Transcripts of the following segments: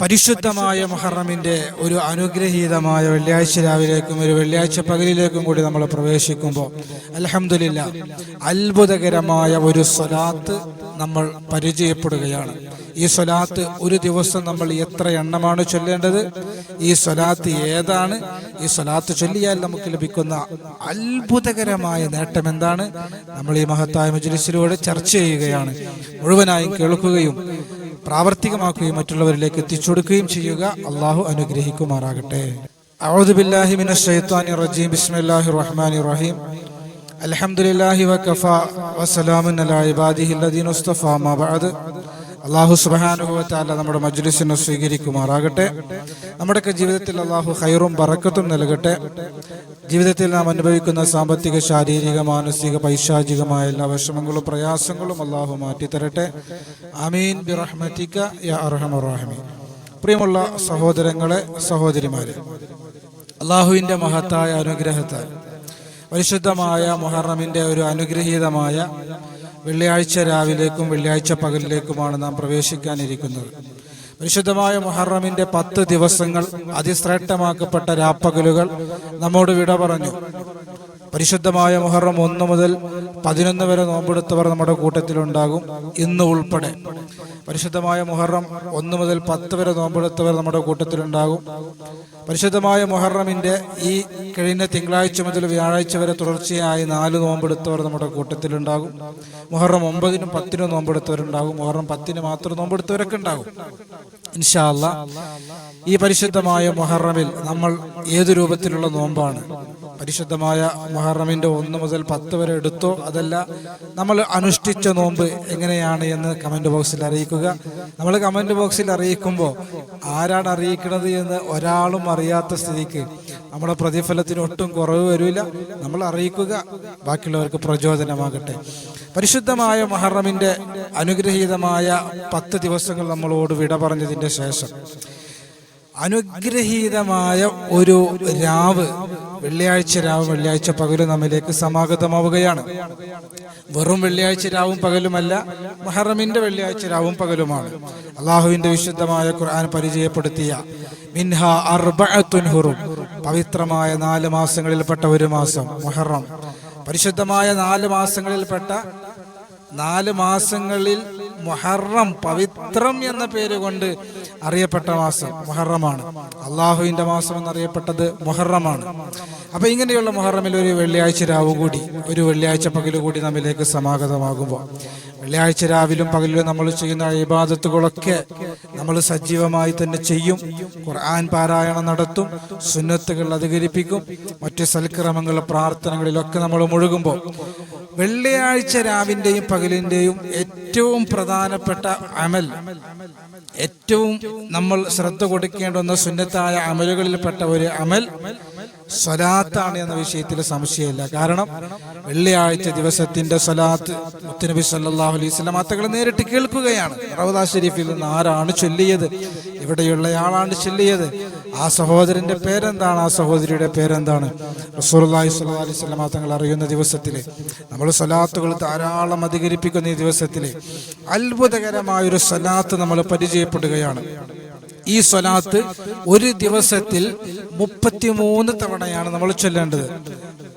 പരിശുദ്ധമായ മുഹറമിന്റെ ഒരു അനുഗ്രഹീതമായ വെള്ളിയാഴ്ച രാവിലേക്കും ഒരു വെള്ളിയാഴ്ച പകലിലേക്കും കൂടി നമ്മൾ പ്രവേശിക്കുമ്പോൾ അലഹമില്ല അത്ഭുതകരമായ ഒരു സ്വലാത്ത് നമ്മൾ പരിചയപ്പെടുകയാണ്. ഈ സ്വലാത്ത് ഒരു ദിവസം നമ്മൾ എത്ര എണ്ണമാണ് ചൊല്ലേണ്ടത്? ഈ സ്വലാത്ത് ഏതാണ്? ഈ സ്വലാത്ത് ചൊല്ലിയാൽ നമുക്ക് ലഭിക്കുന്ന അത്ഭുതകരമായ നേട്ടം എന്താണ്? നമ്മൾ ഈ മഹത്തായ മജ്ലിസിലൂടെ ചർച്ച ചെയ്യുകയാണ്. മുഴുവനായും കേൾക്കുകയും പ്രാവർത്തികമാക്കുകയും മറ്റുള്ളവരിലേക്ക് എത്തിച്ചു കൊടുക്കുകയും ചെയ്യുക അള്ളാഹു അനുഗ്രഹിക്കുമാറാകട്ടെ. അഴുദുബില്ലാഹിമിൻ റജീം. ബിസ്മില്ലാഹി റഹ്മാൻ റഹീം. അലഹമുല്ലാഹി വക്കഫ വസലാമുൻ അലാ ഇബാദിഹി ലദീൻ ഉസ്തഫ. മബഅദ് അള്ളാഹു സുബാനുഭവത്താല നമ്മുടെ മജ്ലിസിനെ സ്വീകരിക്കുമാറാകട്ടെ. നമ്മുടെയൊക്കെ ജീവിതത്തിൽ അള്ളാഹു ഹൈറും പറക്കത്തും നൽകട്ടെ. ജീവിതത്തിൽ നാം അനുഭവിക്കുന്ന സാമ്പത്തിക ശാരീരിക മാനസിക പൈശാചികമായ എല്ലാ വിഷമങ്ങളും പ്രയാസങ്ങളും അള്ളാഹു മാറ്റിത്തരട്ടെ. അമീൻ ബിറഹ്മത്തിക്ക യാ പ്രിയമുള്ള സഹോദരങ്ങളെ സഹോദരിമാരെ അള്ളാഹുവിന്റെ മഹത്തായ അനുഗ്രഹത്താൽ പരിശുദ്ധമായ മുഹറമിന്റെ ഒരു അനുഗ്രഹീതമായ വെള്ളിയാഴ്ച രാവിലേക്കും വെള്ളിയാഴ്ച പകലിലേക്കുമാണ് നാം പ്രവേശിക്കാനിരിക്കുന്നത്. വിശുദ്ധമായ മുഹറമിന്റെ പത്ത് ദിവസങ്ങൾ അതിശ്രേഷ്ഠമാക്കപ്പെട്ട രാപ്പകലുകൾ നമ്മോട് വിട പറഞ്ഞു. പരിശുദ്ധമായ മുഹറം ഒന്ന് മുതൽ പതിനൊന്ന് വരെ നോമ്പെടുത്തവർ നമ്മുടെ കൂട്ടത്തിലുണ്ടാകും. ഇന്ന് ഉൾപ്പെടെ പരിശുദ്ധമായ മുഹറം ഒന്ന് മുതൽ പത്ത് വരെ നോമ്പെടുത്തവർ നമ്മുടെ കൂട്ടത്തിലുണ്ടാകും. പരിശുദ്ധമായ മുഹറമിന്റെ ഈ കഴിഞ്ഞ തിങ്കളാഴ്ച മുതൽ വ്യാഴാഴ്ച വരെ തുടർച്ചയായി നാല് നോമ്പെടുത്തവർ നമ്മുടെ കൂട്ടത്തിലുണ്ടാകും. മുഹറം ഒമ്പതിനും പത്തിനും നോമ്പെടുത്തവരുണ്ടാകും. മുഹറം പത്തിന് മാത്രം നോമ്പെടുത്തവരൊക്കെ ഉണ്ടാകും. ഇൻഷാല്ല ഈ പരിശുദ്ധമായ മുഹറമിൽ നമ്മൾ ഏത് രൂപത്തിലുള്ള നോമ്പാണ്? പരിശുദ്ധമായ മുഹറമിന്റെ ഒന്ന് മുതൽ പത്ത് വരെ എടുത്തോ? അതല്ല നമ്മൾ അനുഷ്ഠിച്ച നോമ്പ് എങ്ങനെയാണ് എന്ന് കമന്റ് ബോക്സിൽ അറിയിക്കുക. നമ്മൾ കമന്റ് ബോക്സിൽ അറിയിക്കുമ്പോൾ ആരാണ് അറിയിക്കുന്നത് എന്ന് ഒരാളും അറിയാത്ത സ്ഥിതിക്ക് നമ്മുടെ പ്രതിഫലത്തിന് ഒട്ടും കുറവ് വരില്ല. നമ്മൾ അറിയിക്കുക ബാക്കിയുള്ളവർക്ക് പ്രചോദനമാകട്ടെ. പരിശുദ്ധമായ മഹറമിന്റെ അനുഗ്രഹീതമായ പത്ത് ദിവസങ്ങൾ നമ്മളോട് വിട ശേഷം അനുഗ്രഹീതമായ ഒരു രാവ് വെള്ളിയാഴ്ച രാവ് വെള്ളിയാഴ്ച പകലും നമ്മിലേക്ക് സമാഗതമാവുകയാണ്. വെറും വെള്ളിയാഴ്ച രാവും പകലുമല്ല മുഹറമിന്റെ വെള്ളിയാഴ്ച രാവും പകലുമാണ്. അള്ളാഹുവിന്റെ വിശുദ്ധമായ ഖുർആൻ പരിചയപ്പെടുത്തിയ മിൻഹ അർബഅത്തുൻ പവിത്രമായ നാല് മാസങ്ങളിൽപ്പെട്ട ഒരു മാസം മുഹറം. പരിശുദ്ധമായ നാല് മാസങ്ങളിൽപ്പെട്ട നാല് മാസങ്ങളിൽ മുഹറം പവിത്രം എന്ന പേര് കൊണ്ട് അറിയപ്പെട്ട മാസം മുഹറമാണ്. അള്ളാഹുവിന്റെ മാസം എന്നറിയപ്പെട്ടത് മുഹറമാണ്. അപ്പൊ ഇങ്ങനെയുള്ള മുഹറമിൽ ഒരു വെള്ളിയാഴ്ച രാവ് കൂടി ഒരു വെള്ളിയാഴ്ച പകലുകൂടി നമ്മിലേക്ക് സമാഗതമാകുമ്പോൾ വെള്ളിയാഴ്ച രാവിലും പകലിലും നമ്മൾ ചെയ്യുന്ന ഇബാദത്തുകളൊക്കെ നമ്മൾ സജീവമായി തന്നെ ചെയ്യും. ഖുർആൻ പാരായണം നടത്തും സുന്നത്തുകൾ അധികരിപ്പിക്കും മറ്റ് സൽക്രമങ്ങൾ പ്രാർത്ഥനകളിലൊക്കെ നമ്മൾ മുഴുകുമ്പോൾ വെള്ളിയാഴ്ച രാവിന്റെയും പകലിന്റെയും പ്രധാനപ്പെട്ട അമൽ ഏറ്റവും നമ്മൾ ശ്രദ്ധ കൊടുക്കേണ്ടുന്ന സുന്നത്തായ അമലുകളിൽപ്പെട്ട ഒരു അമൽ സ്വലാത്താണ് എന്ന വിഷയത്തിൽ സംശയമില്ല. കാരണം വെള്ളിയാഴ്ച ദിവസത്തിന്റെ സ്വലാത്ത് മുത്തനബി സല്ലാഹു അലൈഹി മാത്തകൾ നേരിട്ട് കേൾക്കുകയാണ്. റവദാ ഷെരീഫിൽ നിന്ന് ആരാണ് ചൊല്ലിയത്? ഇവിടെയുള്ളയാളാണ് ചൊല്ലിയത്. ആ സഹോദരന്റെ പേരെന്താണ്? ആ സഹോദരിയുടെ പേരെന്താണ്? അലൈഹി തങ്ങൾ അറിയുന്ന ദിവസത്തിൽ നമ്മൾ സലാത്തുകൾ ധാരാളം അധികരിപ്പിക്കുന്ന ഈ ദിവസത്തിൽ അത്ഭുതകരമായ ഒരു സലാത്ത് നമ്മൾ പരിചയപ്പെടുകയാണ്. ഈ സ്വലാത്ത് ഒരു ദിവസത്തിൽ മുപ്പത്തിമൂന്ന് തവണയാണ് നമ്മൾ ചൊല്ലേണ്ടത്.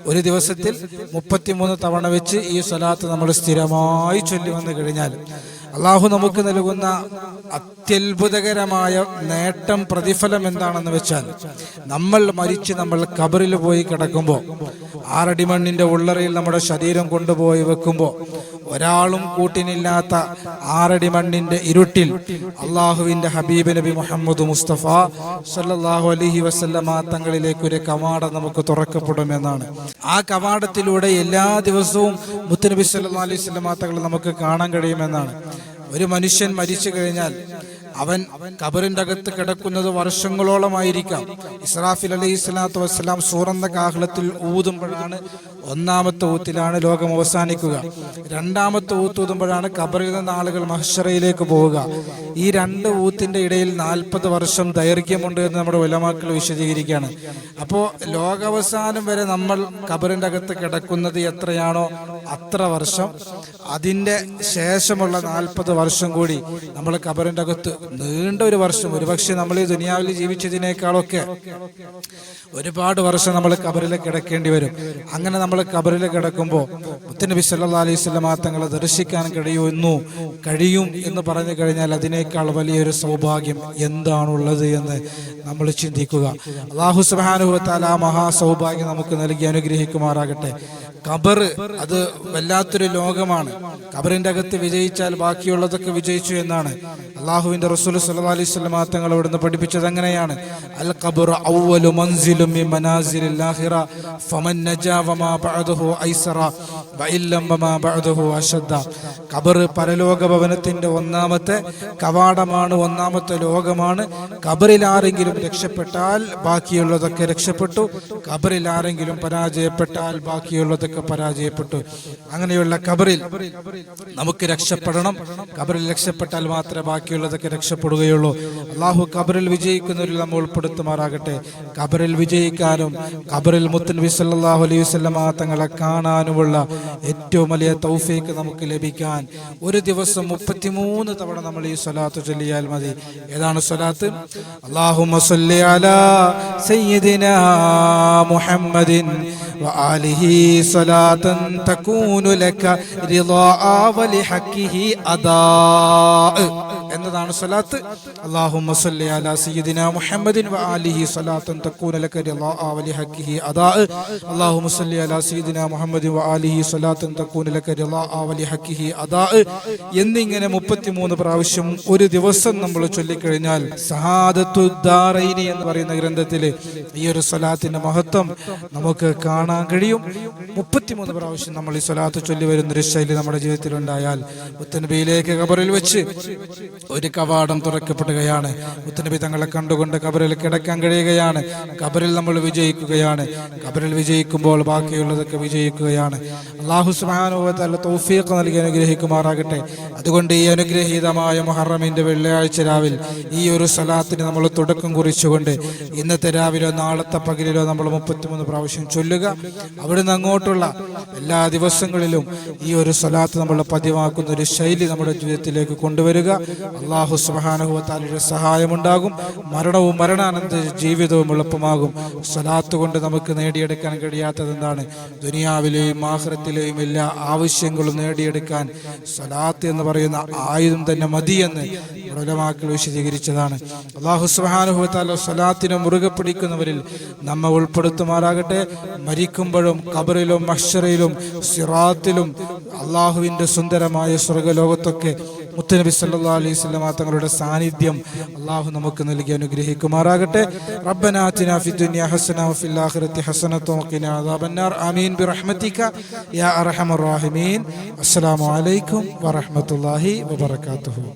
ഒരു ദിവസത്തിൽ മുപ്പത്തിമൂന്ന് തവണ വെച്ച് ഈ സ്വലാത്ത് നമ്മൾ സ്ഥിരമായി ചൊല്ലി വന്നു കഴിഞ്ഞാൽ അള്ളാഹു നമുക്ക് നൽകുന്ന അത്യത്ഭുതകരമായ നേട്ടം പ്രതിഫലം എന്താണെന്ന് വെച്ചാൽ നമ്മൾ മരിച്ച് നമ്മൾ കബറിൽ പോയി കിടക്കുമ്പോൾ ആറടി മണ്ണിന്റെ ഉള്ളറയിൽ നമ്മുടെ ശരീരം കൊണ്ടുപോയി വെക്കുമ്പോൾ ഒരാളും കൂട്ടിനില്ലാത്ത ആറടി മണ്ണിന്റെ ഇരുട്ടിൽ അള്ളാഹുവിന്റെ ഹബീബ് നബി മുഹമ്മദ് മുസ്തഫ സല്ലല്ലാഹു അലൈഹി വസല്ലമ തങ്ങളിലേക്ക് ഒരു കവാടം നമുക്ക് തുറക്കപ്പെടുമെന്നാണ്. ആ കവാടത്തിലൂടെ എല്ലാ ദിവസവും മുത്തനബി സല്ലാ അലൈഹി വസല്ലമ തങ്ങൾ നമുക്ക് കാണാൻ കഴിയുമെന്നാണ്. ഒരു മനുഷ്യൻ മരിച്ചു കഴിഞ്ഞാൽ അവൻ കബറിന്റെ അകത്ത് കിടക്കുന്നത് വർഷങ്ങളോളമായിരിക്കാം. ഇസ്രാഫിൽ അലൈഹി സ്വലാത്തു വസ്സലാം സൂറന്ന കാഹളത്തിൽ ഊതുമ്പോഴാണ് ഒന്നാമത്തെ ഊത്തിലാണ് ലോകം അവസാനിക്കുക. രണ്ടാമത്തെ ഊത്ത് ഊതുമ്പോഴാണ് ഖബറിൽ നിന്ന് ആളുകൾ മഹ്ഷറയിലേക്ക് പോവുക. ഈ രണ്ട് ഊത്തിന്റെ ഇടയിൽ നാൽപ്പത് വർഷം ദൈർഘ്യമുണ്ട് എന്ന് നമ്മുടെ ഉലമാക്കൾ വിശദീകരിക്കുകയാണ്. അപ്പോൾ ലോകാവസാനം വരെ നമ്മൾ കബറിന്റെ അകത്ത് കിടക്കുന്നത് എത്രയാണോ അത്ര വർഷം. അതിന്റെ ശേഷമുള്ള നാൽപ്പത് വർഷം കൂടി നമ്മൾ കബറിന്റെ അകത്ത് നീണ്ട ഒരു വർഷം ഒരുപക്ഷെ നമ്മൾ ഈ ദുനിയാവിൽ ജീവിച്ചതിനേക്കാളൊക്കെ ഒരുപാട് വർഷം നമ്മൾ കബറിൽ കിടക്കേണ്ടി വരും. അങ്ങനെ നമ്മൾ കബറിൽ കിടക്കുമ്പോൾ മുത്തനബി സല്ലാ അലൈഹി സ്വലമാ തങ്ങളെ ദർശിക്കാൻ കഴിയുമെന്നു കഴിയും എന്ന് പറഞ്ഞു കഴിഞ്ഞാൽ അതിനേക്കാൾ വലിയൊരു സൗഭാഗ്യം എന്താണുള്ളത് എന്ന് നമ്മൾ ചിന്തിക്കുക. അള്ളാഹു സുബാനുഭവത്താൽ ആ മഹാസൗഭാഗ്യം നമുക്ക് നൽകി അനുഗ്രഹിക്കുമാറാകട്ടെ. ഖബർ അത് വല്ലാത്തൊരു ലോകമാണ്. ഖബറിന്റെ അകത്ത് വിജയിച്ചാൽ ബാക്കിയുള്ളതൊക്കെ വിജയിച്ചു എന്നാണ്. അള്ളാഹുവിന്റെ റസൂൽ സല്ലല്ലാഹു അലൈഹി വസല്ലം തങ്ങൾ ഇവിടുന്ന് പഠിപ്പിച്ചത് അങ്ങനെയാണ്. അൽ ഔവലു മൻസിലും മിൻ മനാസിലിൽ ആഖിറ ഫമൻ നജാ വമാ ബഅദഹു ഐസറ വഇല്ലം വമാ ബഅദഹു അശദ്ദ. ഖബർ പരലോക ഭവനത്തിന്റെ ഒന്നാമത്തെ കവാടമാണ് ഒന്നാമത്തെ ലോകമാണ്. ഖബറിൽ ആരെങ്കിലും രക്ഷപ്പെട്ടാൽ ബാക്കിയുള്ളതൊക്കെ രക്ഷപ്പെട്ടു. ഖബറിൽ ആരെങ്കിലും പരാജയപ്പെട്ടാൽ ബാക്കിയുള്ളതൊക്കെ പരാജയപ്പെട്ടു. അങ്ങനെയുള്ള ഖബറിൽ നമുക്ക് രക്ഷപ്പെടണം. ഖബറിൽ രക്ഷപ്പെട്ടാൽ മാത്രമേ ബാക്കിയുള്ളതൊക്കെ രക്ഷപ്പെടുകയുള്ളൂ അള്ളാഹു ഖബറിൽ വിജയിക്കുന്നവരിൽ നമ്മൾ ഉൾപ്പെടുത്തുമാറാകട്ടെ ഖബറിൽ വിജയിക്കാനും ഖബറിൽ മുത്തൻബി സല്ലല്ലാഹു അലൈഹി വസല്ലമ തങ്ങളെ കാണാനുമുള്ള ഏറ്റവും വലിയ തൗഫീക്ക് നമുക്ക് ലഭിക്കാൻ ഒരു ദിവസം മുപ്പത്തിമൂന്ന് തവണ നമ്മൾ ഈ സ്വലാത്ത് ചൊല്ലിയാൽ മതി ഏതാണ് സ്വലാത്ത് അള്ളാഹുമ്മ സല്ലി അലാ സയ്യിദിനാ മുഹമ്മദിൻ وآله صلاة تكون لك رضاء ولحقه أداء എന്നതാണ് സ്വലാത്ത്. അല്ലാഹുമ്മ സല്ലി അലാ സയ്യിദിനാ മുഹമ്മദിൻ വ ആലിഹി സ്വലാത്തൻ തക്കൂന ലക റിളാഅ വലി ഹഖിഹി അദാ. അല്ലാഹുമ്മ സല്ലി അലാ സയ്യിദിനാ മുഹമ്മദിൻ വ ആലിഹി സ്വലാത്തൻ തക്കൂന ലക റിളാഅ വലി ഹഖിഹി അദാ. എന്നിങ്ങനെ 33 പ്രാവശ്യം ഒരു ദിവസം നമ്മൾ ചൊല്ലിക്കഴിഞ്ഞാൽ സഹാദത്തു എന്ന് പറയുന്ന ഗ്രന്ഥത്തിൽ ഈ ഒരു സ്വലാത്തിന്റെ മഹത്വം നമുക്ക് കാണാൻ കഴിയും. 33 പ്രാവശ്യം നമ്മൾ ഈ സ്വലാത്ത് ചൊല്ലി വരുന്ന ഒരു ശൈലി നമ്മുടെ ജീവിതത്തിൽ ഉണ്ടായാൽ മുത്തനബിയിലേക്ക് ഖബറിൽ വെച്ച് ഒരു കവാടം തുറക്കപ്പെടുകയാണ്. മുത്തനബി തങ്ങളെ കണ്ടുകൊണ്ട് കബറിൽ കിടക്കാൻ കഴിയുകയാണ്. കബറിൽ നമ്മൾ വിജയിക്കുകയാണ്. കബറിൽ വിജയിക്കുമ്പോൾ ബാക്കിയുള്ളതൊക്കെ വിജയിക്കുകയാണ്. അള്ളാഹു സുബാനുഭവത്തല്ല തൗഫീഖ് നൽകി അനുഗ്രഹിക്കുമാറാകട്ടെ. അതുകൊണ്ട് ഈ അനുഗ്രഹീതമായ മുഹറമിന്റെ വെള്ളിയാഴ്ച രാവിൽ ഈ ഒരു സലാത്തിന് നമ്മൾ തുടക്കം കുറിച്ചുകൊണ്ട് ഇന്നത്തെ രാവിലോ നാളത്തെ പകലിലോ നമ്മൾ മുപ്പത്തിമൂന്ന് പ്രാവശ്യം ചൊല്ലുക. അവിടുന്ന് അങ്ങോട്ടുള്ള എല്ലാ ദിവസങ്ങളിലും ഈ ഒരു സലാത്ത് നമ്മൾ പതിവാക്കുന്ന ഒരു ശൈലി നമ്മുടെ ജീവിതത്തിലേക്ക് കൊണ്ടുവരിക. അള്ളാഹു സുബാനുഭവത്താലൊരു സഹായമുണ്ടാകും. മരണവും മരണാനന്ത ജീവിതവും എളുപ്പമാകും. സ്വലാത്ത് കൊണ്ട് നമുക്ക് നേടിയെടുക്കാൻ കഴിയാത്തത് എന്താണ് ദുനിയാവിലെയും ആഹ്റത്തിലെയും എല്ലാ ആവശ്യങ്ങളും നേടിയെടുക്കാൻ സ്വലാത്ത് എന്ന് പറയുന്ന ആയുധം തന്നെ മതിയെന്ന് ഉലമാക്കൾ വിശദീകരിച്ചതാണ്. അള്ളാഹു സുബാനുഭവത്താല സലാത്തിനെ മുറുകെ പിടിക്കുന്നവരിൽ നമ്മെ ഉൾപ്പെടുത്തുമാറാകട്ടെ. മരിക്കുമ്പോഴും കബറിലും മഷറയിലും സിറാത്തിലും അള്ളാഹുവിന്റെ സുന്ദരമായ സ്വർഗലോകത്തൊക്കെ മുത്തനബി സല്ലാ അലൈഹി സ്വലമ തങ്ങളുടെ സാന്നിധ്യം അള്ളാഹു നമുക്ക് നൽകി അനുഗ്രഹിക്കുമാറാകട്ടെ. റബ്ബന ആതിന ഫി ദുനിയ ഹസന വഫി ആഖിറതി ഹസനത വഖിന അദാബന്നാർ. ആമീൻ. ബിറഹ്മതിക. യാ അർഹമർ റഹീമീൻ. അസ്സലാമു അലൈക്കും വബറകാതുഹു.